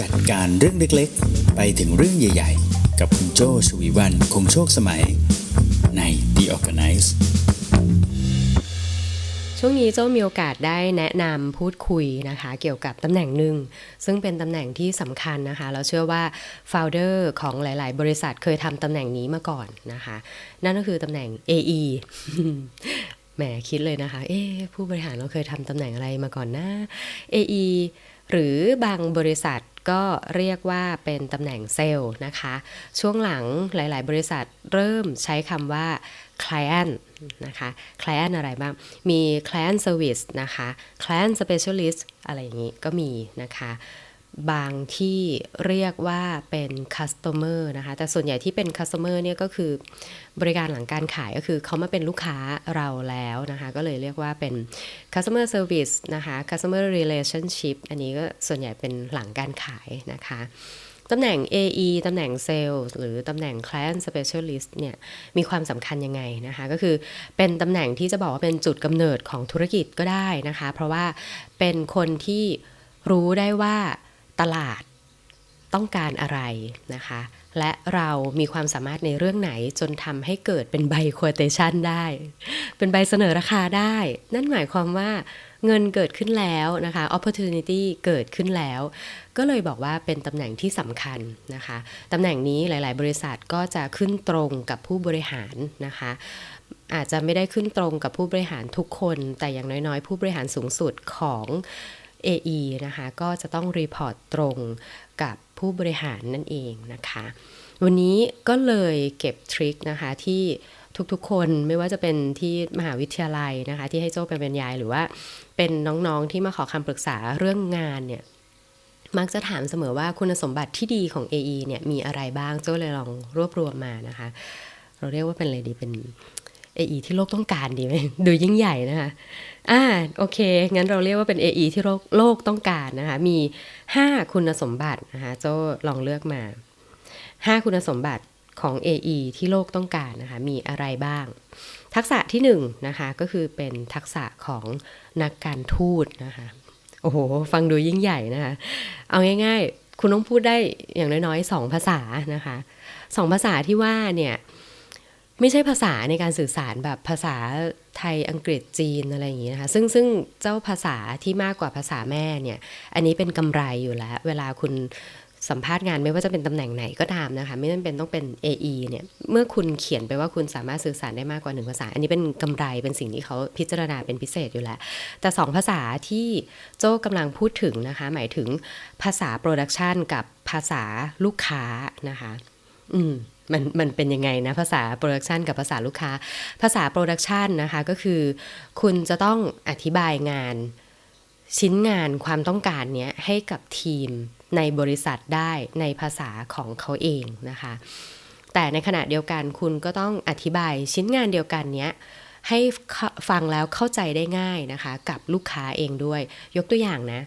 จัดการเรื่องเล็กๆ ไปถึงเรื่องใหญ่ๆ กับคุณโจชวีวันคงโชคสมัยใน The Organize ช่วงนี้โจ้มีโอกาสได้แนะนำพูดคุยนะคะ เกี่ยวกับตำแหน่งหนึ่ง ซึ่งเป็นตำแหน่งที่สำคัญนะคะ เราเชื่อว่า founder ของหลาย ๆ บริษัทเคยทำตำแหน่งนี้มาก่อนนะคะ นั่นก็คือตำแหน่ง AE แหมคิดเลยนะคะ เอ๊ผู้บริหารเราเคยทำตำแหน่งอะไรมาก่อนนะ AE หรือบางบริษัท ก็เรียกว่าเป็นตำแหน่งเซลล์นะคะ ช่วงหลังหลาย ๆ บริษัทเริ่มใช้คำว่า client นะคะ client อะไรบ้าง มี client service นะคะ client specialist อะไรอย่างนี้ก็มีนะคะ บางที่เรียกว่าเป็น customer นะคะ แต่ส่วนใหญ่ที่เป็น customer เนี่ยก็คือบริการหลังการขายก็คือเขามาเป็นลูกค้าเราแล้วนะคะ ก็เลยเรียกว่าเป็น customer service นะคะ customer relationship อันนี้ก็ส่วนใหญ่เป็นหลังการขายนะคะตำแหน่ง AE ตำแหน่ง Sales หรือตำแหน่ง Client Specialist เนี่ยมีความสำคัญยังไงนะคะ ก็คือเป็นตำแหน่งที่จะบอกว่าเป็นจุดกำเนิดของธุรกิจก็ได้นะคะ เพราะว่าเป็นคนที่รู้ได้ว่า ตลาดต้องการอะไรนะคะ และเรามีความสามารถในเรื่องไหนจนทำให้เกิดเป็นใบ quotation ได้ เป็นใบเสนอราคาได้ นั่นหมายความว่าเงินเกิดขึ้นแล้วนะคะ opportunity เกิดขึ้นแล้ว ก็เลยบอกว่าเป็นตำแหน่งที่สำคัญนะคะ ตำแหน่งนี้หลาย ๆ บริษัทก็จะขึ้นตรงกับผู้บริหารนะคะ อาจจะไม่ได้ขึ้นตรงกับผู้บริหารทุกคน แต่อย่างน้อย ๆ ผู้บริหารสูงสุดของ AE นะคะก็จะต้องรีพอร์ตตรงกับผู้บริหารนั่นเองนะคะ วันนี้ก็เลยเก็บทริคนะคะที่ทุกๆ คนไม่ว่าจะเป็นที่มหาวิทยาลัยนะคะ ที่ให้โจ้เป็นบรรยายหรือว่าเป็นน้องๆที่มาขอคำปรึกษาเรื่องงานเนี่ยมักจะถามเสมอว่าคุณสมบัติที่ดีของ AE เนี่ยมีอะไรบ้างโจ้เลยลองรวบรวมมานะคะ เราเรียกว่าเป็นอะไรดีเป็น AE ที่โลกต้องการดีไหมดูยิ่งใหญ่นะคะอ่าโอเค งั้นเราเรียกว่าเป็น AE ที่โลกโลกต้องการนะคะ มี 5 คุณสมบัตินะคะโจ้ลองเลือกมา 5 คุณสมบัติของ AE ที่โลกต้องการนะคะ มีอะไรบ้าง ทักษะที่1นงนะคะก็คือเป็นทักษะของนักการทูตนะคะโอ้โห ฟังดูยิ่งใหญ่นะคะ เอาง่าย ๆ คุณต้องพูดได้อย่างน้อยๆ2ภาษานะคะสองภาษาที่ว่าเนี่ย ไม่ใช่ภาษาในการสื่อสารแบบภาษาไทยอังกฤษจีนอะไรอย่างนี้นะคะซึ่งซึ่งเจ้าภาษาที่มากกว่าภาษาแม่เนี่ย อันนี้เป็นกำไรอยู่แล้ว เวลาคุณสัมภาษณ์งานไม่ว่าจะเป็นตำแหน่งไหนก็ตามนะคะ ไม่จำเป็นต้องเป็น AE เนี่ยเมื่อคุณเขียนไปว่าคุณสามารถสื่อสารได้มากกว่าหนึ่งภาษา อันนี้เป็นกำไรเป็นสิ่งที่เขาพิจารณาเป็นพิเศษอยู่แล้ว แต่สองภาษาที่โจ้กำลังพูดถึงนะคะ หมายถึงภาษาโปรดักชันกับภาษาลูกค้านะคะ อืม มันมันเป็นยังไงนะภาษาโปรดักชันกับภาษาลูกค้า ภาษาโปรดักชันนะคะก็คือ คุณจะต้องอธิบายงาน ชิ้นงานความต้องการเนี้ยให้กับทีมในบริษัทได้ในภาษาของเขาเองนะคะ แต่ในขณะเดียวกันคุณก็ต้องอธิบายชิ้นงานเดียวกันเนี้ยให้ฟังแล้วเข้าใจได้ง่ายนะคะ กับลูกค้าเองด้วย ยกตัวอย่างนะ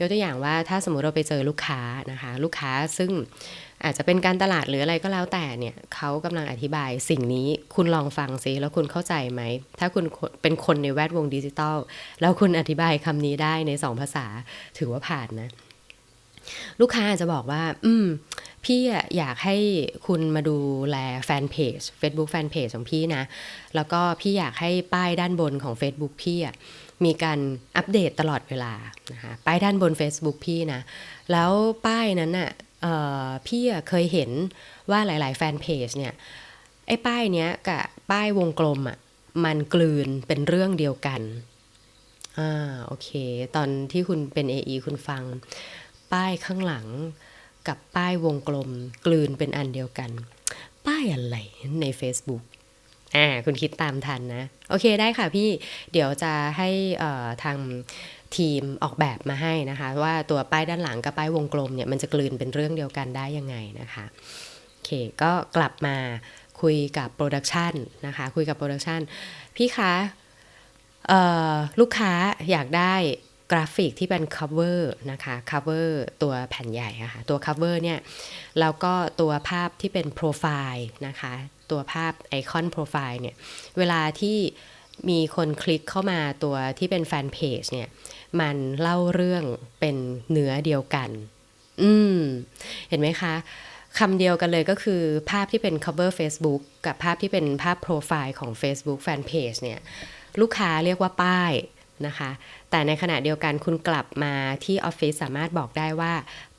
ยกตัวอย่างว่าถ้าสมมุติเราไปเจอลูกค้านะคะ ลูกค้าซึ่ง อาจจะเป็นการตลาดหรืออะไรก็แล้วแต่เนี่ยเขากำลังอธิบายสิ่งนี้คุณลองฟังซิแล้วคุณเข้าใจไหม ถ้าคุณเป็นคนในแวดวงดิจิตอลแล้วคุณอธิบายคำนี้ได้ในสองภาษาถือว่าผ่านนะ ลูกค้าอาจจะบอกว่า อืม พี่อยากให้คุณมาดูแลแฟนเพจ Facebook แฟนเพจของพี่นะ แล้วก็พี่อยากให้ป้ายด้านบนของ Facebook พี่อะมีการอัปเดตตลอดเวลานะคะป้ายด้านบน Facebook พี่นะ แล้วป้ายนั้นน่ะ พี่เคยเห็นว่าหลาย ๆ แฟนเพจเนี่ยไอ้ป้ายเนี้ยกับป้ายวงกลมอะ่ะมันกลืนเป็นเรื่องเดียวกัน อ่าโอเค ตอนที่คุณเป็น AE คุณฟัง ป้ายข้างหลังกับป้ายวงกลม กลืนเป็นอันเดียวกัน ป้ายอะไรใน Facebook อ่าคุณคิดตามทันนะ โอเคได้ค่ะพี่เดี๋ยวจะให้ทาง ทีมออกแบบมาให้นะคะ ว่าตัวป้ายด้านหลังกับป้ายวงกลมเนี่ยมันจะกลืนเป็นเรื่องเดียวกันได้ยังไงนะคะโอเคก็กลับมาคุยกับโปรดักชันนะคะคุยกับโปรดักชันพี่คะลูกค้าอยากได้กราฟิกที่เป็น cover นะคะ cover ตัวแผ่นใหญ่ะคะ่ะตัว cover เนี่ยแล้วก็ตัวภาพที่เป็นโปรไฟล์นะคะ ตัวภาพไอคอนโปรไฟล์เนี่ย เวลาที่มีคนคลิกเข้ามาตัวที่เป็นแฟนเพจเนี่ย มันเล่าเรื่องเป็นเนื้อเดียวกัน อืม เห็นไหมคะคำเดียวกันเลยก็คือภาพที่เป็น cover Facebook กับภาพที่เป็นภาพโปรไฟล์ของ Facebook Fanpage เนี่ย ลูกค้าเรียกว่าป้ายนะคะ แต่ในขณะเดียวกันคุณกลับมาที่ออฟฟิศสามารถบอกได้ว่า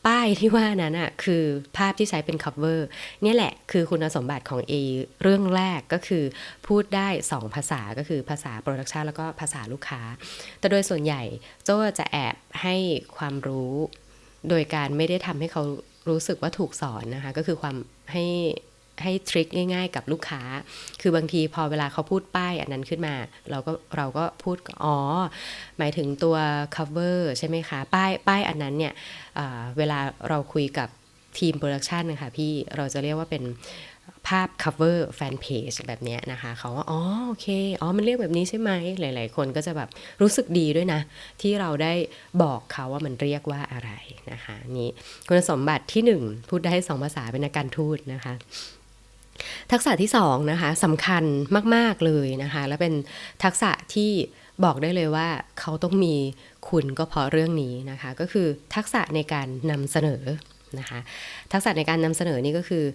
ป้ายที่ว่านั้นอะคือภาพที่ใช้เป็น cover เนี่ยแหละคือคุณสมบัติของ A เรื่องแรกก็คือพูดได้ 2 ภาษาก็คือภาษาโปรดักชันแล้วก็ภาษาลูกค้า แต่โดยส่วนใหญ่โจ้จะแอบให้ความรู้โดยการไม่ได้ทำให้เขารู้สึกว่าถูกสอนนะคะ ก็คือความให้ ให้ทริคง่ายๆ กับลูกค้า คือบางทีพอเวลาเขาพูดป้ายอันนั้นขึ้นมา เราก็เราก็พูดอ๋อหมายถึงตัว cover ใช่ไหมคะ ป้ายป้ายอันนั้นเนี่ยเเวลาเราคุยกับทีมโปรดักชันนะคะพี่เราจะเรียกว่าเป็นภาพ cover fan page แบบนี้นะคะเขาว่า อ๋อ โอเค อ๋อ มันเรียกแบบนี้ใช่ไหม หลาย ๆ คนก็จะแบบรู้สึกดีด้วยนะ ที่เราได้บอกเขาว่ามันเรียกว่าอะไรนะคะ นี่คุณสมบัติที่หนึ่งพูดได้สองภาษาเป็นนักการทูตนะคะ ทักษะที่สองนะคะสำคัญมาก ๆ เลยนะคะ และเป็นทักษะที่บอกได้เลยว่าเขาต้องมีคุณก็เพราะเรื่องนี้นะคะ ก็คือทักษะในการนำเสนอนะคะทักษะในการนำเสนอนี่ก็คือ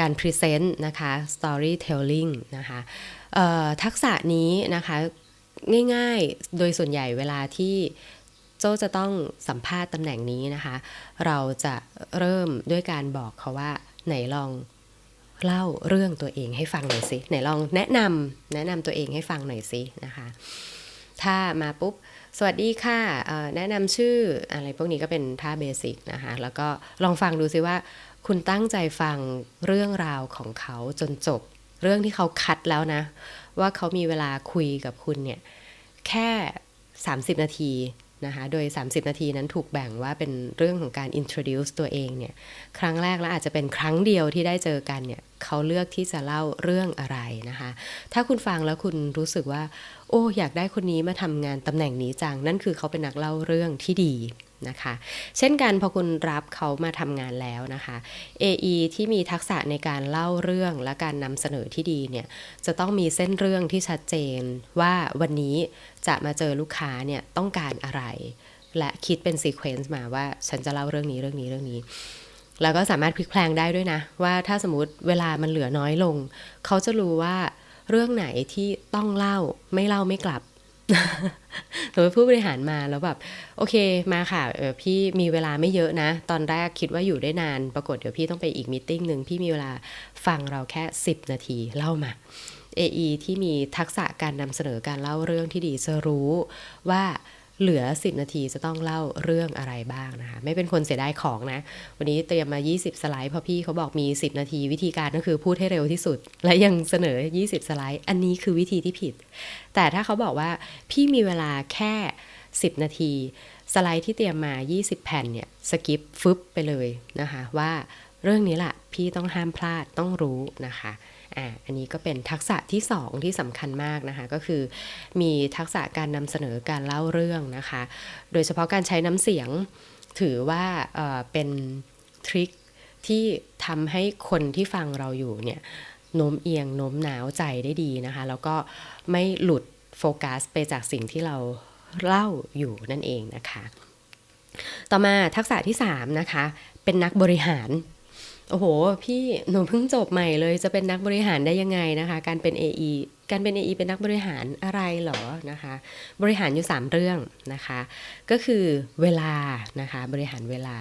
การพรีเซนต์นะคะ storytelling นะคะทักษะนี้นะคะง่ายๆ โดยส่วนใหญ่เวลาที่โจจะต้องสัมภาษณ์ตำแหน่งนี้นะคะ เราจะเริ่มด้วยการบอกเขาว่าไหนลอง เล่าเรื่องตัวเองให้ฟังหน่อยสิไหนลองแนะนำแนะนำตัวเองให้ฟังหน่อยสินะคะ ถ้ามาปุ๊บ สวัสดีค่ะแนะนำชื่ออะไรพวกนี้ก็เป็นท่าเบสิกนะคะ แล้วก็ลองฟังดูซิว่า คุณตั้งใจฟังเรื่องราวของเขาจนจบ เรื่องที่เขาคัดแล้วนะ ว่าเขามีเวลาคุยกับคุณเนี่ย แค่ 30 นาที นะคะ โดย 30 นาทีนั้นถูกแบ่งว่าเป็นเรื่องของการ introduce ตัวเองเนี่ย ครั้งแรกและอาจจะเป็นครั้งเดียวที่ได้เจอกันเนี่ยเขาเลือกที่จะเล่าเรื่องอะไรนะคะ ถ้าคุณฟังแล้วคุณรู้สึกว่า โอ้ อยากได้คนนี้มาทำงานตำแหน่งนี้จัง นั่นคือเขาเป็นนักเล่าเรื่องที่ดี นะคะ เช่นกันพอคุณรับเขามาทำงานแล้วนะคะ AE ที่มีทักษะในการเล่าเรื่องและการนำเสนอที่ดีเนี่ยจะต้องมีเส้นเรื่องที่ชัดเจนว่าวันนี้จะมาเจอลูกค้าเนี่ยต้องการอะไร และคิดเป็นซีเควนซ์มาว่าฉันจะเล่าเรื่องนี้เรื่องนี้เรื่องนี้แล้วก็สามารถพลิกแพลงได้ด้วยนะ ว่าถ้าสมมติเวลามันเหลือน้อยลง เขาจะรู้ว่าเรื่องไหนที่ต้องเล่าไม่เล่าไม่กลับ สมมติผู้บริหารมาแล้วแบบโอเคมาค่ะเออพี่มีเวลาไม่เยอะนะ ตอนแรกคิดว่าอยู่ได้นาน ปรากฏเดี๋ยวพี่ต้องไปอีกมตติ팅หนึ่งพี่มีเวลาฟังเราแค่ 10 นาทีเล่ามา AE ที่มีทักษะการนำเสนอการเล่าเรื่องที่ดีจะรู้ว่า เหลือ 10 นาทีจะต้องเล่าเรื่องอะไรบ้างนะคะ ไม่เป็นคนเสียดายของนะ วันนี้เตรียมมา 20 สไลด์เพราะพี่เขาบอกมี 10 นาทีวิธีการก็คือพูดให้เร็วที่สุด และยังเสนอ 20 สไลด์ อันนี้คือวิธีที่ผิด แต่ถ้าเขาบอกว่าพี่มีเวลาแค่ 10 นาที สไลด์ที่เตรียมมา 20 แผ่นเนี่ยสกิปฟึบไปเลยนะคะว่าเรื่องนี้แหละพี่ต้องห้ามพลาดต้องรู้นะคะ อ่าอันนี้ก็เป็นทักษะที่ 2 ที่สำคัญมากนะคะ ก็คือมีทักษะการนำเสนอการเล่าเรื่องนะคะ โดยเฉพาะการใช้น้ำเสียงถือว่าเอ่อเป็นทริคที่ทำให้คนที่ฟังเราอยู่เนี่ยโน้มเอียงโน้มหนาวใจได้ดีนะคะ แล้วก็ไม่หลุดโฟกัสไปจากสิ่งที่เราเล่าอยู่นั่นเองนะคะ ต่อมาทักษะที่ 3 นะคะ เป็นนักบริหาร โอ้โห พี่หนูเพิ่งจบใหม่เลยจะเป็นนักบริหารได้ยังไงนะคะ การเป็น AE การเป็น AE เป็นนักบริหารอะไรเหรอนะคะ บริหารอยู่ 3 เรื่องนะคะ ก็คือเวลานะคะ บริหารเวลา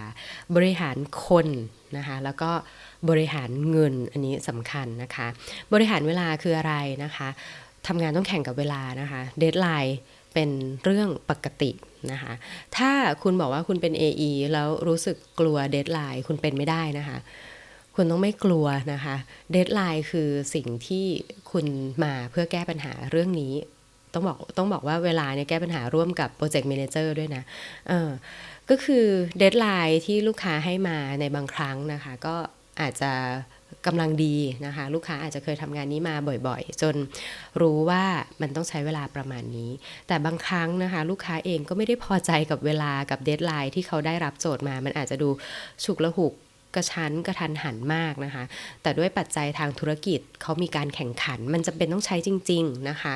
บริหารคนนะคะ แล้วก็บริหารเงินอันนี้สำคัญนะคะ บริหารเวลาคืออะไรนะคะทำงานต้องแข่งกับเวลานะคะ เดทไลน์เป็นเรื่องปกตินะคะ ถ้าคุณบอกว่าคุณเป็น AE แล้วรู้สึกกลัวเดทไลน์คุณเป็นไม่ได้นะคะ คุณต้องไม่กลัวนะคะ เดทไลน์คือสิ่งที่คุณมาเพื่อแก้ปัญหาเรื่องนี้ ต้องบอกต้องบอกว่าเวลาเนี่ยแก้ปัญหาร่วมกับโปรเจกต์ a ม a เจอร์ด้วยนะ เออ ก็คือเดทไลน์ที่ลูกค้าให้มาในบางครั้งนะคะ ก็อาจจะกำลังดีนะคะ ลูกค้าอาจจะเคยทำงานนี้มาบ่อยๆ จนรู้ว่ามันต้องใช้เวลาประมาณนี้ แต่บางครั้งนะคะ ลูกค้าเองก็ไม่ได้พอใจกับเวลากับเดทไลน์ที่เขาได้รับโจทย์มา มันอาจจะดูฉุกละหุก กระชั้นกระทันหันมากนะคะ แต่ด้วยปัจจัยทางธุรกิจเขามีการแข่งขัน มันจะเป็นต้องใช้จริง ๆนะคะ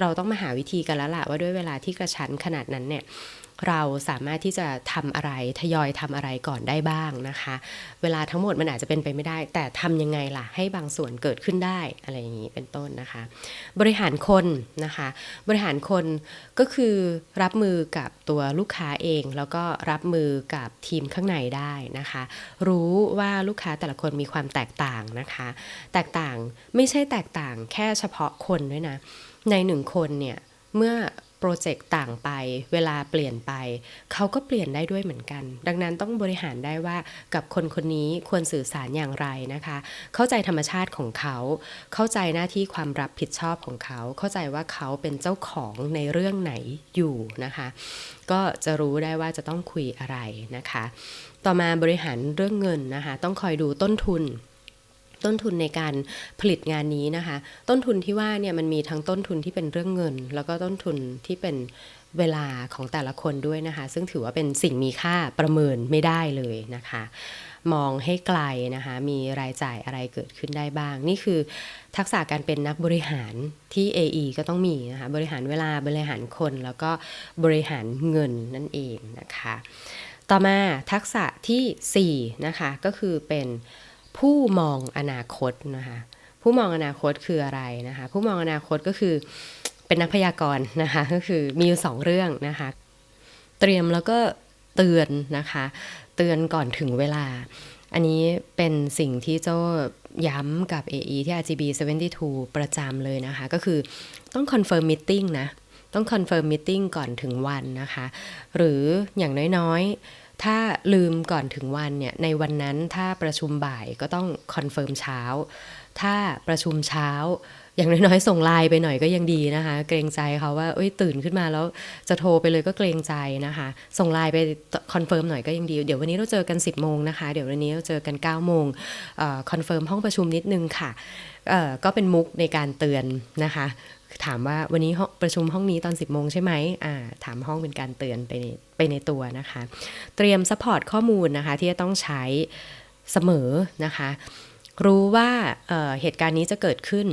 เราต้องมาหาวิธีกันแล้วล่ะว่าด้วยเวลาที่กระชั้นขนาดนั้นเนี่ย เราสามารถที่จะทำอะไรทยอยทำอะไรก่อนได้บ้างนะคะ เวลาทั้งหมดมันอาจจะเป็นไปไม่ได้ แต่ทำยังไงล่ะ ให้บางส่วนเกิดขึ้นได้อะไรอย่างนี้เป็นต้นนะคะ บริหารคนนะคะ บริหารคนก็คือรับมือกับตัวลูกค้าเอง แล้วก็รับมือกับทีมข้างในได้นะคะ รู้ว่าลูกค้าแต่ละคนมีความแตกต่างนะคะ แตกต่างไม่ใช่แตกต่างแค่เฉพาะคนด้วยนะในหนึ่งคนเนี่ยเมื่อ โปรเจกต์ต่างไป เวลาเปลี่ยนไป เขาก็เปลี่ยนได้ด้วยเหมือนกัน ดังนั้นต้องบริหารได้ว่ากับคนคนนี้ควรสื่อสารอย่างไรนะคะ เข้าใจธรรมชาติของเขา เข้าใจหน้าที่ความรับผิดชอบของเขา เข้าใจว่าเขาเป็นเจ้าของในเรื่องไหนอยู่นะคะ ก็จะรู้ได้ว่าจะต้องคุยอะไรนะคะ ต่อมาบริหารเรื่องเงินนะคะ ต้องคอยดูต้นทุน ต้นทุนในการผลิตงานนี้นะคะ ต้นทุนที่ว่าเนี่ยมันมีทั้งต้นทุนที่เป็นเรื่องเงิน แล้วก็ต้นทุนที่เป็นเวลาของแต่ละคนด้วยนะคะ ซึ่งถือว่าเป็นสิ่งมีค่าประเมินไม่ได้เลยนะคะ มองให้ไกลนะคะ มีรายจ่ายอะไรเกิดขึ้นได้บ้าง นี่คือทักษะการเป็นนักบริหารที่ AE ก็ต้องมีนะคะ บริหารเวลาบริหารคนแล้วก็บริหารเงินนั่นเองนะคะ ต่อมาทักษะทีสี่4 นะคะ ก็คือเป็น ผู้มองอนาคตนะคะผู้มองอนาคตคืออะไรนะคะผู้มองอนาคตก็คือเป็นนักพยากรณ์นะคะก็คือมีอยู่สองเรื่องนะคะเตรียมแล้วก็เตือนนะคะเตือนก่อนถึงเวลา อันนี้เป็นสิ่งที่โจ้ย้ำกับ AE ที่ RGB 72 ประจำเลยนะคะ ก็คือต้อง confirm meeting นะ ต้อง confirm meeting ก่อนถึงวันนะคะ หรืออย่างน้อยๆ ถ้าลืมก่อนถึงวันเนี่ยในวันนั้นถ้าประชุมบ่ายก็ต้องคอนเฟิร์มเช้า ถ้าประชุมเช้า อย่างน้อยๆ ส่งไลน์ไปหน่อยก็ยังดีนะคะ เกรงใจเขาว่าเอ้ยตื่นขึ้นมาแล้วจะโทรไปเลยก็เกรงใจนะคะ ส่งไลน์ไปคอนเฟิร์มหน่อยก็ยังดี เดี๋ยววันนี้เราเจอกัน 10โมงนะคะ เดี๋ยววันนี้เราเจอกัน9โมงคอนเฟิร์มห้องประชุมนิดนึงค่ะก็เป็นมุกในการเตือนนะคะ ถามว่าวันนี้ประชุมห้องนี้ตอน 10โมงใช่ไหมอ่าถามห้องเป็นการเตือนไปในไปในตัวนะคะ เตรียมซัพพอร์ตข้อมูลนะคะ ที่จะต้องใช้เสมอนะคะ รู้ว่าเเหตุการณ์นี้จะเกิดขึ้น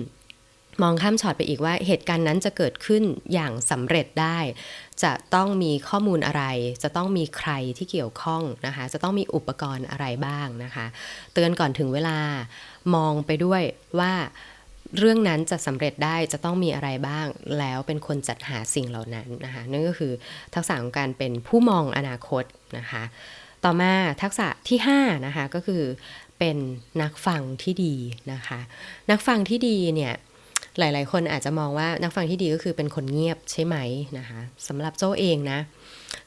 มองข้ามช็อตไปอีกว่าเหตุการณ์นั้นจะเกิดขึ้นอย่างสำเร็จได้ จะต้องมีข้อมูลอะไร จะต้องมีใครที่เกี่ยวข้องนะคะ จะต้องมีอุปกรณ์อะไรบ้างนะคะ เตือนก่อนถึงเวลามองไปด้วยว่า เรื่องนั้นจะสำเร็จได้จะต้องมีอะไรบ้างแล้วเป็นคนจัดหาสิ่งเหล่านั้นนะคะนั่นก็คือทักษะของการเป็นผู้มองอนาคตนะคะ ต่อมาทักษะที่5นะคะก็คือเป็นนักฟังที่ดีนะคะ นักฟังที่ดีเนี่ยหลาย ๆ คนอาจจะมองว่านักฟังที่ดีก็คือเป็นคนเงียบใช่ไหมนะคะสำหรับโจ้เองนะ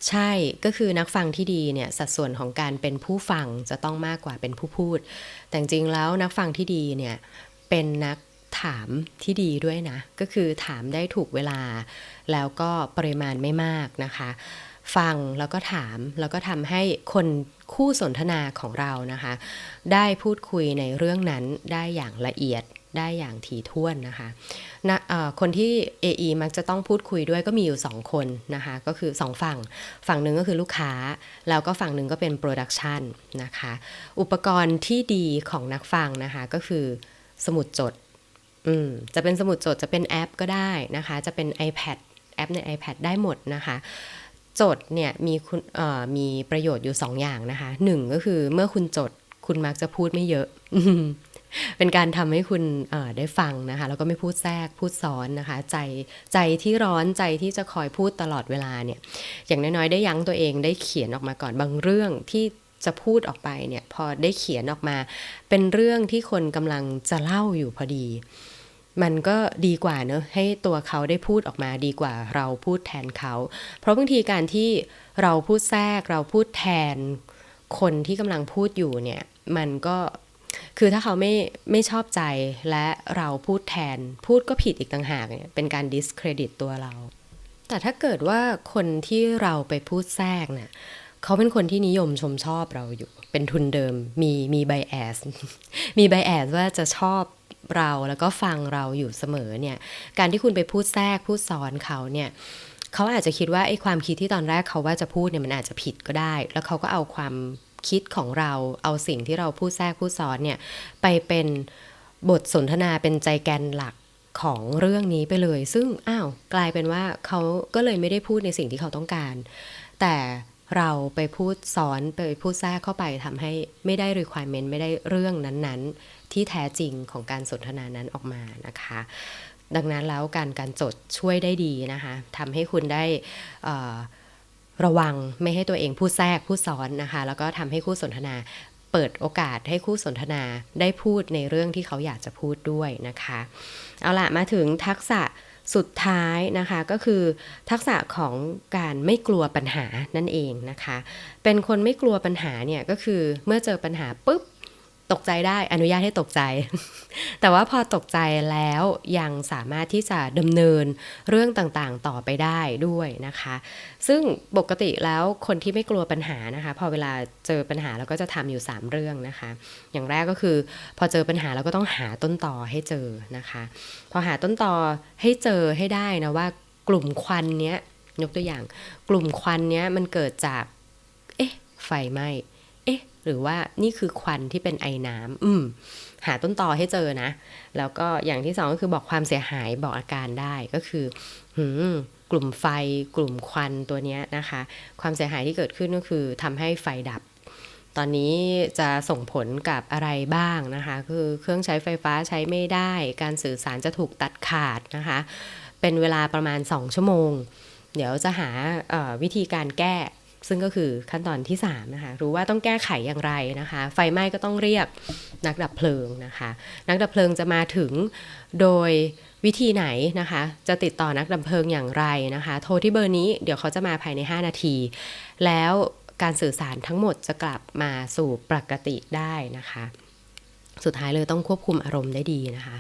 ใช่ก็คือนักฟังที่ดีเนี่ยสัดส่วนของการเป็นผู้ฟังจะต้องมากกว่าเป็นผู้พูด แต่จริงแล้วนักฟังที่ดีเนี่ยเป็นนัก ถามที่ดีด้วยนะ ก็คือถามได้ถูกเวลา แล้วก็ปริมาณไม่มากนะคะ ฟังแล้วก็ถามแล้วก็ทำให้คนคู่สนทนาของเรานะคะ ได้พูดคุยในเรื่องนั้นได้อย่างละเอียดได้อย่างถี่ถ้วนนะคะนะเอ่อคนที่ AE มักจะต้องพูดคุยด้วยก็มีอยู่ 2 คนนะคะ ก็คือ 2 ฝั่ง ฝั่งหนึ่งก็คือลูกค้า แล้วก็ฝั่งหนึ่งก็เป็นโปรดักชันนะคะ อุปกรณ์ที่ดีของนักฟังนะคะ ก็คือสมุดจด อืมจะเป็นสมุดจดจะเป็นแอปก็ได้นะคะ จะเป็น iPad แอปใน iPad ได้หมดนะคะจดเนี่ยมีคุณเอ่อมีประโยชน์อยู่ 2 อย่างนะคะหนึ่งก็คือเมื่อคุณจดคุณมักจะพูดไม่เยอะ เป็นการทำให้คุณได้ฟังนะคะ แล้วก็ไม่พูดแทรกพูดซ้อนนะคะ ใจใจที่ร้อนใจที่จะคอยพูดตลอดเวลาเนี่ย อย่างน้อยๆ ได้ยั้งตัวเองได้เขียนออกมาก่อนบางเรื่องที่จะพูดออกไปเนี่ย พอได้เขียนออกมา เป็นเรื่องที่คนกำลังจะเล่าอยู่พอดี มันก็ดีกว่าเนอะให้ตัวเขาได้พูดออกมาดีกว่าเราพูดแทนเขา เพราะบางทีการที่เราพูดแทรกเราพูดแทนคนที่กำลังพูดอยู่เนี่ยมันก็คือถ้าเขาไม่ไม่ชอบใจและเราพูดแทนพูดก็ผิดอีกต่างหากเนี่ยเป็นการ discredit ตัวเรา แต่ถ้าเกิดว่าคนที่เราไปพูดแทรกเนี่ยเขาเป็นคนที่นิยมชมชอบเราอยู่ เป็นทุนเดิมมีมีไบแอสมีไบแอสว่าจะชอบ เราแล้วก็ฟังเราอยู่เสมอเนี่ย การที่คุณไปพูดแทรกพูดซ้อนเขาเนี่ยเขาอาจจะคิดว่าไอ้ความคิดที่ตอนแรกเขาว่าจะพูดเนี่ยมันอาจจะผิดก็ได้ แล้วเขาก็เอาความคิดของเราเอาสิ่งที่เราพูดแทรกพูดซ้อนเนี่ยไปเป็นบทสนทนาเป็นใจแกนหลักของเรื่องนี้ไปเลย ซึ่งอ้าวกลายเป็นว่าเขาก็เลยไม่ได้พูดในสิ่งที่เขาต้องการ แต่เราไปพูดซ้อนไปพูดแทรกเข้าไปทำให้ไม่ได้ requirement ไม่ได้เรื่องนั้นๆ ที่แท้จริงของการสนทนานั้นออกมานะคะ ดังนั้นแล้วการการจดช่วยได้ดีนะคะทำให้คุณได้ระวังไม่ให้ตัวเองพูดแทรกพูดซ้อนนะคะ แล้วก็ทำให้คู่สนทนาเปิดโอกาสให้คู่สนทนาได้พูดในเรื่องที่เขาอยากจะพูดด้วยนะคะ เอาละมาถึงทักษะสุดท้ายนะคะก็คือทักษะของการไม่กลัวปัญหานั่นเองนะคะ เป็นคนไม่กลัวปัญหาเนี่ยก็คือเมื่อเจอปัญหาปุ๊บ ตกใจได้อนุญาตให้ตกใจ แต่ว่าพอตกใจแล้วยังสามารถที่จะดำเนินเรื่องต่างๆต่อไปได้ด้วยนะคะ ซึ่งปกติแล้วคนที่ไม่กลัวปัญหานะคะ พอเวลาเจอปัญหาเราก็จะทำอยู่ 3 เรื่องนะคะ อย่างแรกก็คือ พอเจอปัญหาเราก็ต้องหาต้นต่อให้เจอนะคะ พอหาต้นต่อให้เจอให้ได้นะว่ากลุ่มควันเนี้ยยกตัวอย่าง กลุ่มควันเนี้ยมันเกิดจากเอ๊ะไฟไหม้ หรือว่านี่คือควันที่เป็นไอน้ำอืม หาต้นตอให้เจอนะ แล้วก็อย่างที่สองก็คือบอกความเสียหายบอกอาการได้ก็คือ หืมกลุ่มไฟกลุ่มควันตัวนี้นะคะ ความเสียหายที่เกิดขึ้นก็คือทำให้ไฟดับ ตอนนี้จะส่งผลกับอะไรบ้างนะคะ คือเครื่องใช้ไฟฟ้าใช้ไม่ได้ การสื่อสารจะถูกตัดขาดนะคะ เป็นเวลาประมาณ 2 ชั่วโมง เดี๋ยวจะหาวิธีการแก้ ซึ่งก็คือขั้นตอนที่3นะคะรู้ว่าต้องแก้ไขอย่างไรนะคะ ไฟไหม้ก็ต้องเรียกนักดับเพลิงนะคะ นักดับเพลิงจะมาถึงโดยวิธีไหนนะคะ จะติดต่อนักดับเพลิงอย่างไรนะคะ โทรที่เบอร์นี้เดี๋ยวเขาจะมาภายใน 5 นาที แล้วการสื่อสารทั้งหมดจะกลับมาสู่ปกติได้นะคะ สุดท้ายเลยต้องควบคุมอารมณ์ได้ดีนะคะ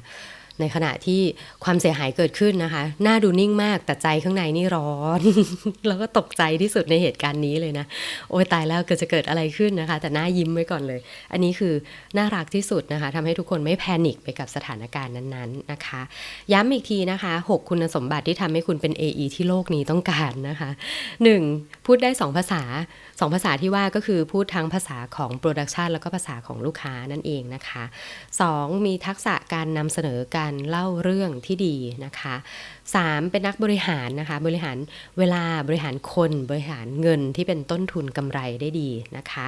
ในขณะที่ความเสียหายเกิดขึ้นนะคะหน้าดูนิ่งมากแต่ใจข้างในนี่ร้อน แล้วก็ตกใจที่สุดในเหตุการณ์นี้เลยนะ โอ้ยตายแล้วเกิดจะเกิดอะไรขึ้นนะคะ แต่หน้ายิ้มไว้ก่อนเลย อันนี้คือน่ารักที่สุดนะคะทำให้ทุกคนไม่แพนิคไปกับสถานการณ์นั้นๆนะคะ ย้ำอีกทีนะคะ 6 คุณสมบัติที่ทำให้คุณเป็น AE ที่โลกนี้ต้องการนะคะ 1. พูดได้ 2 ภาษา 2ภาษาที่ว่าก็คือพูดทั้งภาษาของโปรดักชันแล้วก็ภาษาของลูกค้านั่นเองนะคะ 2. มีทักษะการนำเสนอการเล่าเรื่องที่ดีนะคะ 3. เป็นนักบริหารนะคะ บริหารเวลาบริหารคนบริหารเงินที่เป็นต้นทุนกำไรได้ดีนะคะ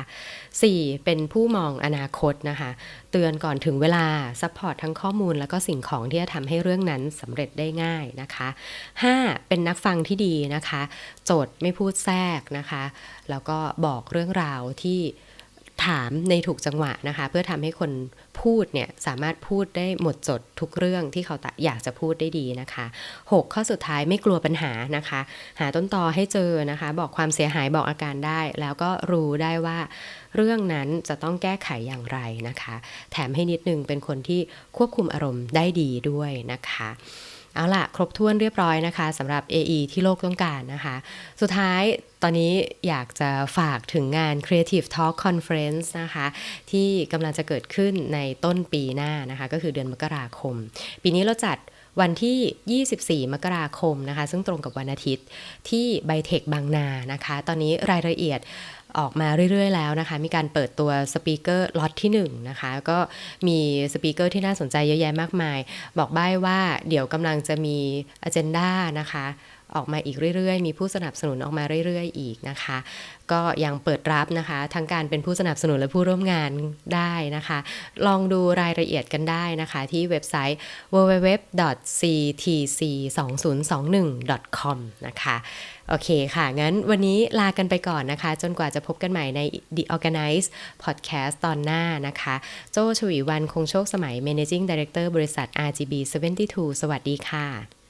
4. เป็นผู้มองอนาคตนะคะ เตือนก่อนถึงเวลาซัพพอร์ตทั้งข้อมูลแล้วก็สิ่งของที่จะทำให้เรื่องนั้นสำเร็จได้ง่ายนะคะ 5. เป็นนักฟังที่ดีนะคะ โจทย์ไม่พูดแทรกนะคะ แล้วก็บอกเรื่องราวที่ถามในถูกจังหวะนะคะ เพื่อทำให้คนพูดเนี่ยสามารถพูดได้หมดจดทุกเรื่องที่เขาอยากจะพูดได้ดีนะคะ 6 ข้อสุดท้ายไม่กลัวปัญหานะคะ หาต้นตอให้เจอนะคะ บอกความเสียหายบอกอาการได้ แล้วก็รู้ได้ว่าเรื่องนั้นจะต้องแก้ไขอย่างไรนะคะ แถมให้นิดนึงเป็นคนที่ควบคุมอารมณ์ได้ดีด้วยนะคะ เอาล่ะ ครบถ้วนเรียบร้อยนะคะสำหรับ AE ที่โลกต้องการนะคะ สุดท้ายตอนนี้อยากจะฝากถึงงาน Creative Talk Conference นะคะ ที่กำลังจะเกิดขึ้นในต้นปีหน้านะคะ ก็คือเดือนมกราคม ปีนี้เราจัดวันที่ 24 มกราคมนะคะ ซึ่งตรงกับวันอาทิตย์ที่ไบเทคบางนานะคะ ตอนนี้รายละเอียด ออกมาเรื่อย ๆ แล้วนะคะ มีการเปิดตัวสปีกเกอร์ล็อตที่1นะคะ ก็มีสปีกเกอร์ที่น่าสนใจเยอะแยะมากมาย บอกใบ้ว่าเดี๋ยวกำลังจะมีอเจนดานะคะ ออกมาอีกเรื่อยๆ มีผู้สนับสนุนออกมาเรื่อย ๆ อีกนะคะ ก็ยังเปิดรับนะคะทั้งการเป็นผู้สนับสนุนและผู้ร่วมงานได้นะคะ ลองดูรายละเอียดกันได้นะคะ ที่เว็บไซต์ www.ctc2021.com นะคะโอเคค่ะ งั้นวันนี้ลากันไปก่อนนะคะ จนกว่าจะพบกันใหม่ใน The Organize Podcast ตอนหน้านะคะ โจชวีวันคงโชคสมัย Managing Director บริษัท RGB 72 สวัสดีค่ะ